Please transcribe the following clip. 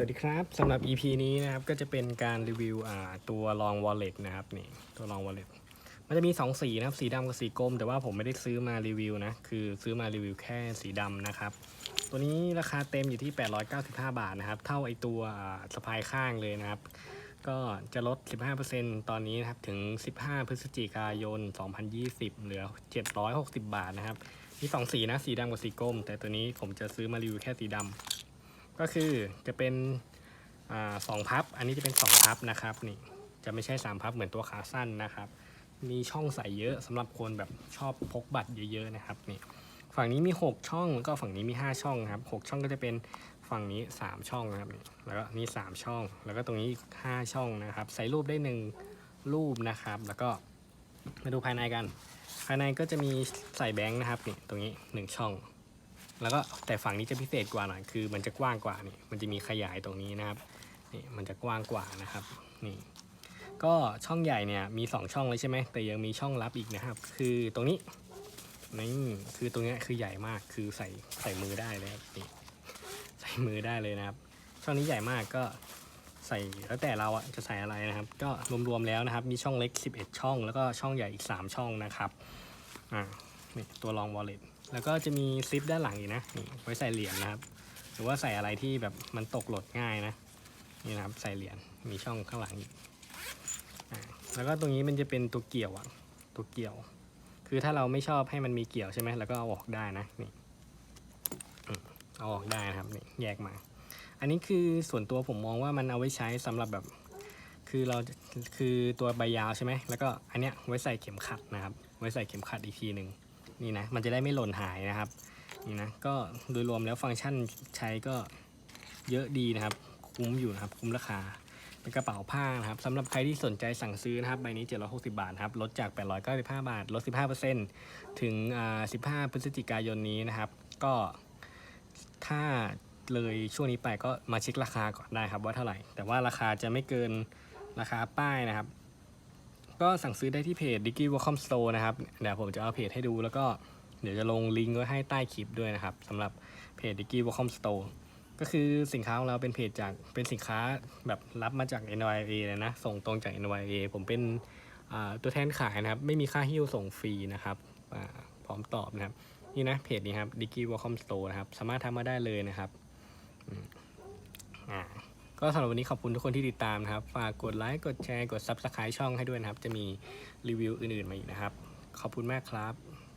สวัสดีครับสำหรับ EP นี้นะครับก็จะเป็นการรีวิวตัวรอง wallet นะครับนี่ตัวรอง wallet มันจะมี 2 สีนะครับสีดำกับสีกรมแต่ว่าผมไม่ได้ซื้อมารีวิวนะคือซื้อมารีวิวแค่สีดำนะครับ ตัวนี้ราคาเต็มอยู่ที่ 895 บาทนะครับ เท่าไอตัวสะพายข้างเลยนะครับ ก็จะลด 15%ตอนนี้นะครับถึง 15 พฤศจิกายน 2020 เหลือ 760 บาทนะครับมีสองสีนะสีดำกับสีกรมแต่ตัวนี้ผมจะซื้อมารีวิวแค่สีดำ ก็คือจะเป็นอสองพับ อันนี้จะเป็นสองพับนะครับนี่จะไม่ใช่สามพับเหมือนตัวขาสั้นนะครับ มีช่องใส่เยอะสำหรับคนแบบชอบพกบัตรเยอะๆนะครับนี่ฝั่งนี้มี 6 ช่องแล้วก็ฝั่งนี้มี 5 ช่องครับ6ช่องก็จะเป็นฝั่งนี้ 3 ช่องนะครับแล้วก็นี่3ช่อง แล้วก็ตรงนี้อีก5ช่องนะครับ ใส่รูปได้ 1 รูปนะครับ แล้วก็มาดูภายในกัน ภายในก็จะมีใส่แบงค์นะครับนี่ตรงนี้ 1 ช่อง แล้วก็แต่ฝั่งนี้จะพิเศษกว่าหน่อยคือ มันจะกว้างกว่านี่มันจะมีขยายตรงนี้นะครับนี่มันจะกว้างกว่านะครับนี่ก็ช่องใหญ่เนี่ยมี 2 ช่องเลยใช่ไหมแต่ยังมีช่องลับอีกนะครับ คือตรงนี้นี่คือตรงนี้คือใหญ่มากคือใส่ใส่มือได้เลยนี่ใส่มือได้เลยนะครับ ช่องนี้ใหญ่มากก็ใส่แล้วแต่เราอะจะใส่อะไรนะครับ ก็รวมๆแล้วนะครับ มีช่องเล็ก 11 ช่อง แล้วก็ช่องใหญ่อีก 3 ช่องนะครับอ่านี่ตัวรอง wallet แล้วก็จะมีซิปด้านหลังอีกนะนี่ไว้ใส่เหรียญนะครับ หรือว่าใส่อะไรที่แบบมันตกหล่นง่ายนะนี่นะครับใส่เหรียญมีช่องข้างหลังอีกแล้วก็ตรงนี้มันจะเป็นตัวเกี่ยวอะตัวเกี่ยว คือถ้าเราไม่ชอบให้มันมีเกี่ยวใช่ไหมแล้วก็เอาออกได้นะนี่เอาออกได้นะครับนี่แยกมา อันนี้คือส่วนตัวผมมองว่ามันเอาไว้ใช้สำหรับแบบ คือเราคือตัวใบยาวใช่ไหมแล้วก็อันเนี้ยไว้ใส่เข็มขัดนะครับ ไว้ใส่เข็มขัดอีกทีหนึ่ง นี่นะมันจะได้ไม่หล่นหายนะครับนี่นะก็โดยรวมแล้วฟังก์ชันใช้ก็เยอะดีนะครับ คุ้มอยู่นะครับ คุ้มราคา เป็นกระเป๋าผ้านะครับสำหรับใครที่สนใจสั่งซื้อนะครับใบนี้ 760 บาทครับลดจาก 895 บาทลด 15%ถึง 15 พฤศจิกายนนี้นะครับ ก็ถ้าเลยช่วงนี้ไปก็มาเช็คราคาก่อนได้ครับว่าเท่าไหร่ แต่ว่าราคาจะไม่เกินราคาป้ายนะครับ ก็สั่งซื้อได้ที่เพจ Dicky Welcome Store นะครับ เดี๋ยวผมจะเอาเพจให้ดูแล้วก็เดี๋ยวจะลงลิงก์ไว้ให้ใต้คลิปด้วยนะครับสำหรับเพจ Dicky Welcome Store ก็คือสินค้าของเราเป็นเพจจากเป็นสินค้าแบบรับมาจาก NYA เลยนะ ส่งตรงจาก NYA ผมเป็นตัวแทนขายนะครับ ไม่มีค่าหิ้วส่งฟรีนะครับพร้อมตอบนะครับ นี่นะเพจนี้ครับ Dicky Welcome Store นะครับ สามารถทำมาได้เลยนะครับอ่า ก็สำหรับวันนี้ขอบคุณทุกคนที่ติดตามนะครับ ฝากกดไลค์ กดแชร์ กด Subscribe ช่องให้ด้วยนะครับ จะมีรีวิวอื่นๆมาอีกนะครับ ขอบคุณมากครับ